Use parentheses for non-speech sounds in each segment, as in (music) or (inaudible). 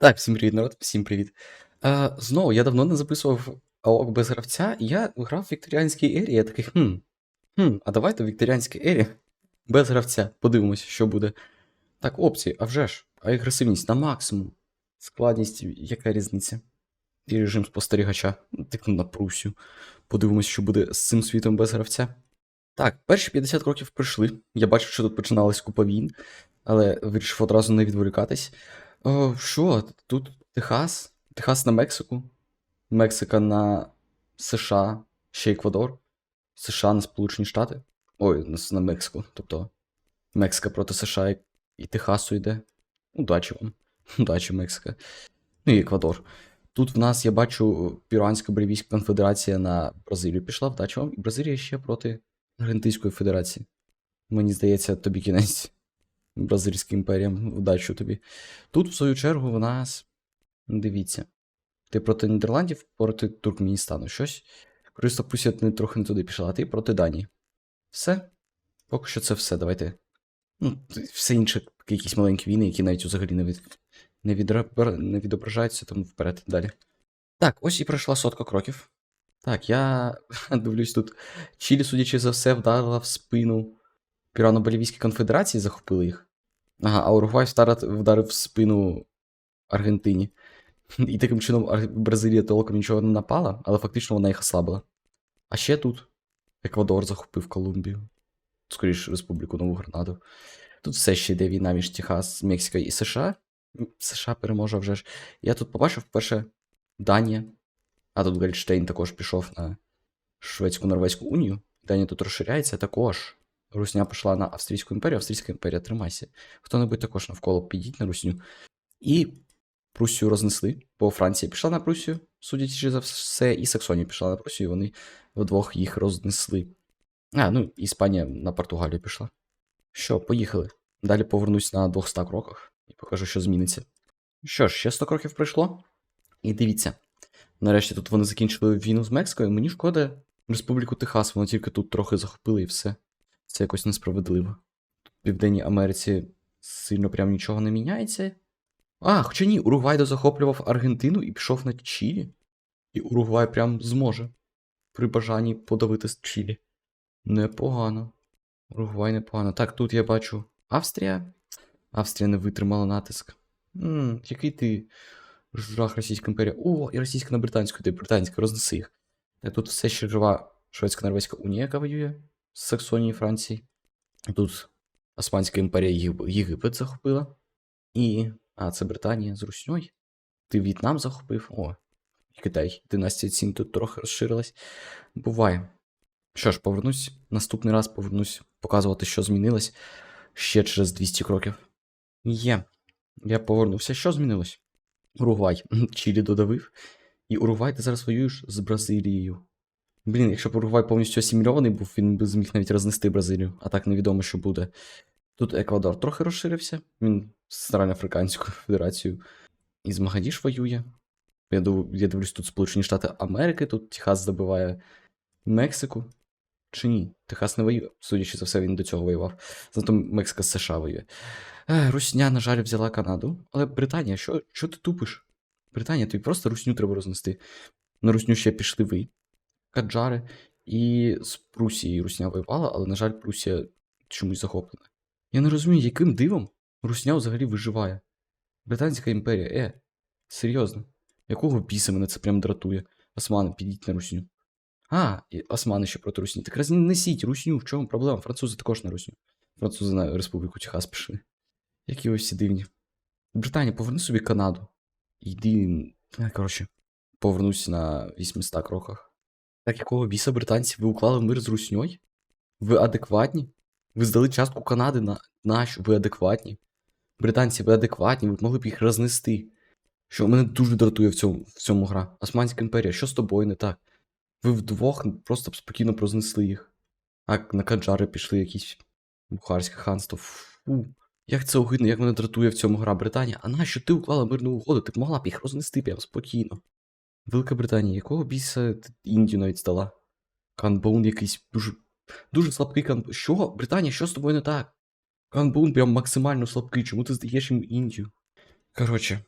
Так, всім привіт, народ, всім привіт. Е, знову, я давно не записував АОК без гравця, я грав в вікторіанській ері. Я такий, хм, хм, а давайте в вікторіанській ері без гравця. Подивимось, що буде. Так, опції, а вже ж, а агресивність на максимум. Складність, яка різниця? І режим спостерігача. Тикну на Прусію. Подивимось, що буде з цим світом без гравця. Так, перші 50 кроків пройшли. Я бачив, що тут починалась купа війн, але вирішив одразу не відволікатись. О, що? Тут Техас? Техас на Мексику? Мексика на США, ще Еквадор, США на Сполучені Штати. Ой, на, Мексику. Тобто Мексика проти США і, Техасу йде. Удачі вам. (laughs) Удачі, Мексика. Ну і Еквадор. Тут в нас я бачу Піруанська Болівійська конфедерація на Бразилію пішла, вдачі вам. І Бразилія ще проти Аргентинської Федерації. Мені здається, тобі кінець. Бразильським імперіям, удачі тобі. Тут, в свою чергу, в нас. Дивіться. Ти проти Нідерландів, проти Туркменістану. Щось. Користа Прусія не трохи не туди пішла, а ти проти Данії. Все. Поки що це все. Давайте. Ну, все інше, якісь маленькі війни, які навіть взагалі не, від... не, відра- не відображаються, тому вперед далі. Так, ось і пройшла сотка кроків. Так, я (laughs) дивлюсь тут. Чилі, судячи за все, вдарила в спину Пірано-Болівійській конфедерації, захопили їх. Ага, а Уругвай вдарив, в спину Аргентині. І таким чином Бразилія толком нічого не напала, але фактично вона їх ослабила. А ще тут Еквадор захопив Колумбію. Скоріше, Республіку Нову Гранаду. Тут все ще йде війна між Техас, Мексикою і США. США переможе вже ж. Я тут побачив вперше Данія. А тут Гольдштейн також пішов на Шведську-Норвезьку унію. Данія тут розширяється також. Русня пішла на Австрійську імперію, Австрійська імперія, тримайся. Хто-небудь також навколо підіть на Русню. І Прусію рознесли, бо Франція пішла на Прусію, судячи за все, і Саксонія пішла на Прусію, і вони вдвох їх рознесли. А, ну, Іспанія на Португалію пішла. Що, поїхали. Далі повернусь на 200 кроках і покажу, що зміниться. Що ж, ще 100 кроків пройшло. І дивіться. Нарешті тут вони закінчили війну з Мексикою. Мені шкода Республіку Техас, воно тільки тут трохи захопили і все. Це якось несправедливо. Тут в Південній Америці сильно прям нічого не міняється. А, хоча ні, Уругвай дозахоплював Аргентину і пішов на Чилі. І Уругвай прям зможе при бажанні подавити з Чилі. Непогано. Уругвай непогано. Так, тут я бачу Австрія. Австрія не витримала натиск. Ммм, який ти жах Російська імперія. О, і російська на британську, ти британська, рознеси їх. Тут все ще жива Шведсько-Норвезька унія, яка воює з Саксонії Франції. Тут Османська імперія Єгипет захопила. І. А, це Британія з Русньою. Ти В'єтнам захопив. О, Китай. Династія Цін тут трохи розширилась. Буває. Що ж, повернусь. Наступний раз повернусь показувати, що змінилось ще через 200 кроків. Є. Я повернувся. Що змінилось? Уругвай. Чилі додавив. І Уругвай ти зараз воюєш з Бразилією. Блін, якщо б Уругвай повністю асимільований був, він би зміг навіть рознести Бразилію, а так невідомо, що буде. Тут Еквадор трохи розширився. Він з Центральноафриканською (laughs) Федерацією. І з Магадіш воює. Я, див, я дивлюсь, тут Сполучені Штати Америки, тут Техас забиває Мексику. Чи ні? Техас не воює. Судячи за все, він до цього воював. Зато Мексика з США воює. Русня, на жаль, взяла Канаду. Але Британія, що, що ти тупиш? Британія, тобі просто русню треба рознести. На русню ще пішли ви, Каджари, і з Прусії Русня воювала, але, на жаль, Прусія чомусь захоплена. Я не розумію, яким дивом Русня взагалі виживає. Британська імперія, е, серйозно. Якого біса мене це прям дратує? Османи, підіть на русню. А, і османи ще проти русні. Так рознесіть русню, в чому проблема? Французи також на русню. Французи на Республіку Техас пішли. Які ось всі дивні. Британія, поверни собі Канаду. Йди. Коротше, повернусь на 800 кроках. Так якого біса британці? Ви уклали мир з русньою? Ви адекватні? Ви здали частку Канади на нашу, ви адекватні. Британці, ви адекватні, ви могли б їх рознести. Що мене дуже дратує в цьому, в цьому гра. Османська імперія, що з тобою не так? Ви вдвох просто б спокійно рознесли їх. А на Каджари пішли якісь бухарське ханство. Фу. Як це огидно, як мене дратує в цьому гра Британія. А нащо ти уклала мирну угоду? Ти б могла б їх рознести прям спокійно. Велика Британія, якого біса Індію навіть здала? Канбоун якийсь дуже. Дуже слабкий канбоун. Що? Британія, що з тобою не так? Канбоун прям максимально слабкий, чому ти здаєш йому Індію? Коротше,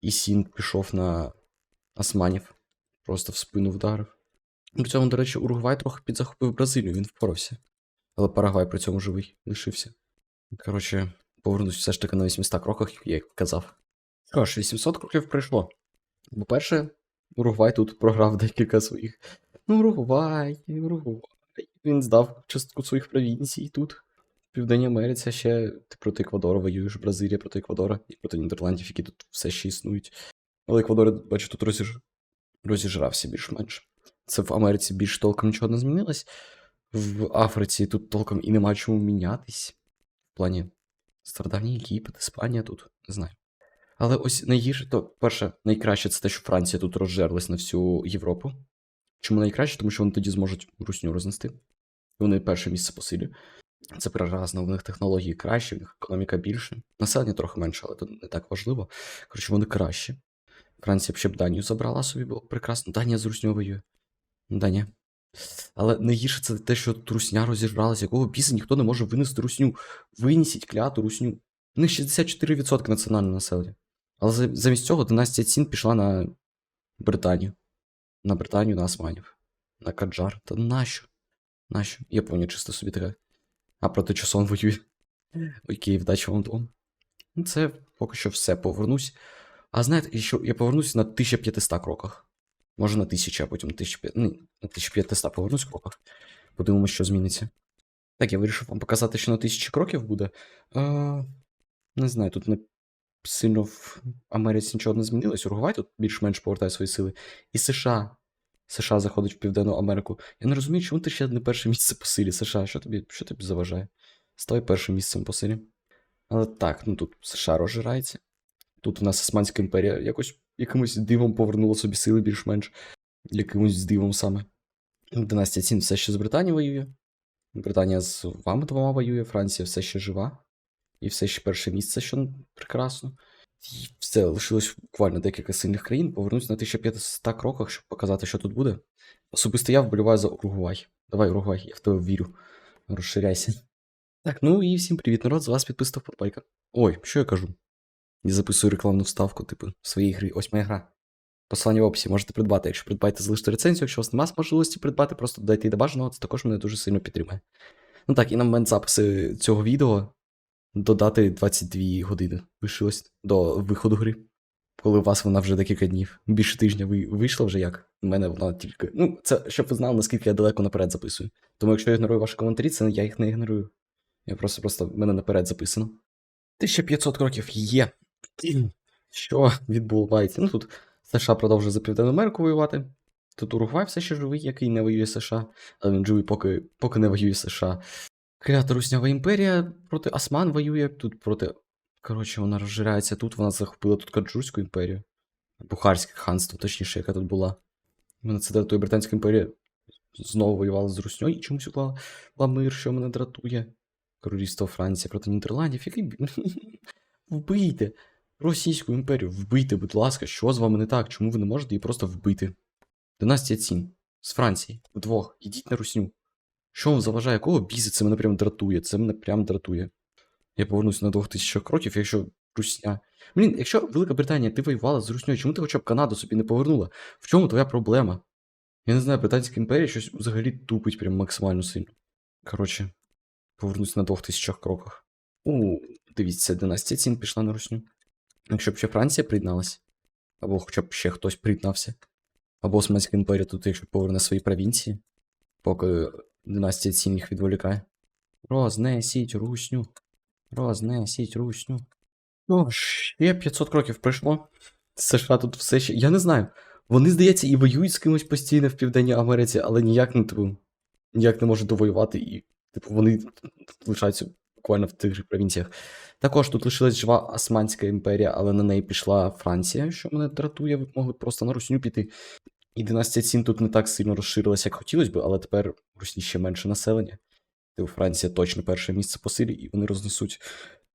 І Сін пішов на Османів. Просто в спину вдарив. При цьому, до речі, Уругвай трохи підзахопив Бразилію, він впорався. Але Парагвай при цьому живий лишився. Коротше, повернусь все ж таки на 800 кроках, як казав. Що ж, 800 кроків пройшло. По-перше, Уругвай тут програв декілька своїх. Ну, Уругвай, Уругвай. Він здав частку своїх провінцій тут. В Південній Америці ще ти проти Еквадора воюєш, Бразилія проти Еквадора і проти Нідерландів, які тут все ще існують. Але Еквадор, бачу, тут розіж... розіжрався більш-менш. Це в Америці більш толком нічого не змінилось. В Африці тут толком і нема чому мінятись. В плані страдання Єгипет, Іспанія тут, не знаю. Але ось найгірше, то перше, найкраще це те, що Франція тут розжерлась на всю Європу. Чому найкраще? Тому що вони тоді зможуть русню рознести. Вони перше місце по силі. Це прекрасно, в них технології кращі, в них економіка більше. Населення трохи менше, але це не так важливо. Коротше, вони кращі. Франція б ще б Данію забрала собі, було б прекрасно. Данія з русню воює. Данія. Але найгірше це те, що русня розірвалася, якого біса ніхто не може винести русню. Винесіть кляту русню. У них 64% національного населення. Але замість цього династія Цін пішла на Британію. На Британію, на Османів. На Каджар. Та нащо? Нащо? Японія чисто собі така. А проти Чосон воює. Окей, вдачі вам дом. Ну, Це поки що все повернусь. А знаєте, що я повернусь на 1500 кроках. Може на 1000, а потім на 1500, ну, на 1500 повернусь кроках. Подивимося, що зміниться. Так, я вирішив вам показати, що на 1000 кроків буде. А, не знаю, тут не сильно в Америці нічого не змінилось. Уругвай тут більш-менш повертає свої сили. І США. США заходить в Південну Америку. Я не розумію, чому ти ще не перше місце по силі. США, що тобі, що тобі заважає? Ставай першим місцем по силі. Але так, ну тут США розжирається. Тут у нас Османська імперія якось якимось дивом повернула собі сили більш-менш. Якимось дивом саме. Династія Цін все ще з Британією воює. Британія з вами двома воює, Франція все ще жива. І все ще перше місце, що прекрасно. І все, лишилось буквально декілька сильних країн. Повернусь на 1500 кроках, щоб показати, що тут буде. Особисто я вболіваю за Уругвай. Давай, Уругвай, я в тебе вірю. Розширяйся. Так, ну і всім привіт, народ, з вас підписав подбайка. Ой, що я кажу? Я записую рекламну вставку, типу, своєї гри. Ось моя гра. Посилання в описі можете придбати. Якщо придбаєте, залиште рецензію, якщо у вас немає можливості придбати, просто додайте її до бажаного, це також мене дуже сильно підтримує. Ну так, і на момент запису цього відео додати 22 години лишилось до виходу гри. Коли у вас вона вже декілька днів. Більше тижня ви вийшла вже як? У мене вона тільки. Ну, це щоб ви знали, наскільки я далеко наперед записую. Тому якщо я ігнорую ваші коментарі, це я їх не ігнорую. Я просто просто в мене наперед записано. 1500 кроків є. (clears throat) Що відбувається? Ну тут США продовжує за Південну Америку воювати. Тут Уругвай все ще живий, який не воює США, але він живий, поки, поки не воює США. Клята Руснява імперія проти Осман воює, тут проти. Коротше, вона розжирається тут, вона захопила тут Каджурську імперію. Бухарське ханство, точніше, яка тут була. Мене це дратує Британська імперія знову воювала з Русньою і чомусь уклала мир, що мене дратує. Королівство Франції проти Нідерландів, який. (laughs) Вбийте! Російську імперію, вбийте, будь ласка, що з вами не так? Чому ви не можете її просто вбити? Династія Цін з Франції, вдвох, ідіть на русню. Що вам заважає? Кого бізи? Це мене прям дратує. Це мене прям дратує. Я повернусь на 2000 кроків, якщо Русня. Блін, якщо Велика Британія, ти воювала з Русньою, чому ти хоча б Канаду собі не повернула? В чому твоя проблема? Я не знаю, Британська імперія щось взагалі тупить прям максимально сильно. Коротше, повернусь на 2000 кроках. У, дивіться, династія цін пішла на Русню. Якщо б ще Франція приєдналась, або хоча б ще хтось приєднався, або Османська імперія тут, якщо поверне свої провінції, поки династія цін їх відволікає. Рознесіть русню. Рознесіть русню. О, ще 500 кроків пройшло. США тут все ще. Я не знаю. Вони, здається, і воюють з кимось постійно в Південній Америці, але ніяк не типу, ніяк не можуть довоювати, і, типу, вони лишаються буквально в тих же провінціях. Також тут лишилась жива Османська імперія, але на неї пішла Франція, що мене дратує, ви могли просто на Русню піти. І династія Цін тут не так сильно розширилася, як хотілося б, але тепер Русні ще менше населення. Типу, Франція точно перше місце по силі, і вони рознесуть,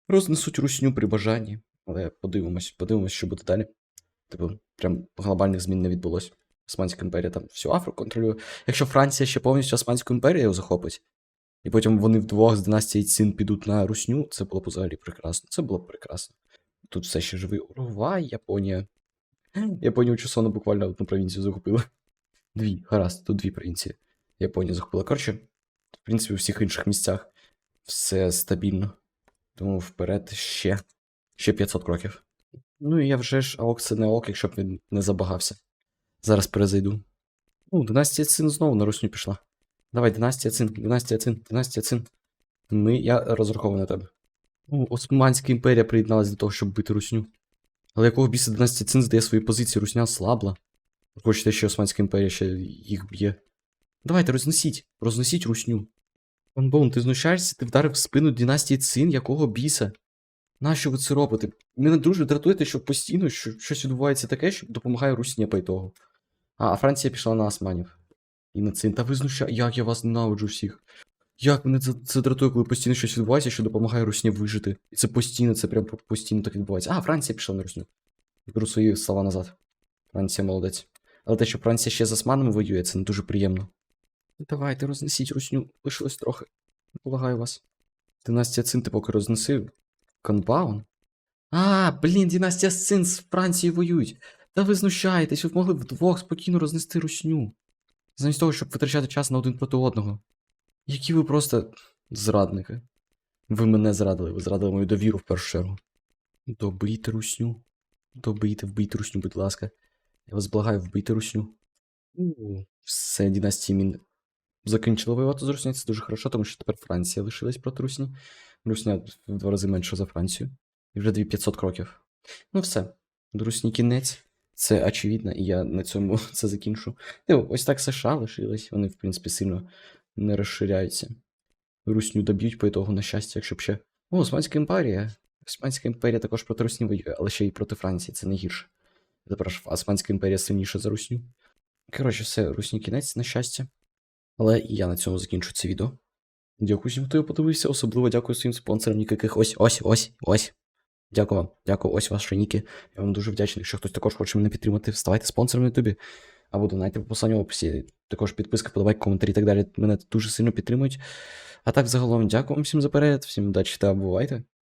рознесуть русню при бажанні. Але подивимось, подивимось, що буде далі. Типу, прям глобальних змін не відбулось. Османська імперія там всю Африку контролює. Якщо Франція ще повністю Османську імперію захопить, і потім вони вдвох з династії Цін підуть на русню, це було б взагалі прекрасно. Це було б прекрасно. Тут все ще живий Уругвай, Японія Японія часоно буквально одну провінцію захопила. Дві, гаразд, тут дві провінції. Японія захопила. Коротше, в принципі, у всіх інших місцях все стабільно. Тому вперед ще. Ще 500 кроків. Ну і я вже ж АОК це не ок, якщо б він не забагався. Зараз перезайду. Ну, династія Цин знову на русню пішла. Давай, династія Цин, династія Цин, династія Цин. Ми, я розраховую на тебе. Ну, Османська імперія приєдналась до того, щоб бити русню. Але якого біса династія Цин здає свої позиції, русня слабла. Хочете, що Османська імперія ще їх б'є. Давайте, рознесіть, рознесіть русню. Пан Боун, ти знущаєшся, ти вдарив в спину династії Цин, якого біса? Нащо ви це робите? Мене дуже дратує, те, що постійно що, щось відбувається таке, що допомагає Русня по ітогу. А, а Франція пішла на османів. І на цин. Та ви знуща... Як я вас ненавиджу всіх. Як мене це, це дратує, коли постійно щось відбувається, що допомагає Русні вижити. І це постійно, це прям постійно так відбувається. А, Франція пішла на Русню. Беру свої слова назад. Франція молодець. Але те, що Франція ще з османами воює, це не дуже приємно. Давайте, рознесіть Русню, лишилось трохи. Благаю вас. Династія Цин ти поки рознесив. Конбаун? А, блін, династія Цин з Францією воюють. Та ви знущаєтесь, ви б могли вдвох спокійно рознести русню. Замість того, щоб витрачати час на один проти одного. Які ви просто зрадники. Ви мене зрадили, ви зрадили мою довіру в першу чергу. Добийте русню. Добийте, вбийте русню, будь ласка. Я вас благаю, вбийте русню. Все, династія Мін закінчила воювати з Русню. Це дуже хорошо, тому що тепер Франція лишилась проти Русні. Русня в два рази менше за Францію. І вже 2500 кроків. Ну все, до Русні кінець. Це очевидно, і я на цьому (laughs) це закінчу. Ну, ось так США лишились, вони, в принципі, сильно не розширяються. Русню доб'ють по ітогу, на щастя, якщо б ще. О, Османська імперія. Османська імперія також проти Русні воює, але ще й проти Франції, це не гірше. Тепер Османська імперія сильніша за Русню. Коротше, все, Русні кінець, на щастя. Але я на цьому закінчу це відео. Дякую всім, хто його подивився. Особливо дякую своїм спонсорам, яких ось, ось, ось, ось. Дякую вам. Дякую, ось ваші ніки. Я вам дуже вдячний. Якщо хтось також хоче мене підтримати, ставайте спонсором на ютубі. Або донайте по посиланню в описі. Також підписка, подобайки, коментарі і так далі. Мене дуже сильно підтримують. А так, загалом, дякую вам всім за перегляд, всім удачі та бувайте.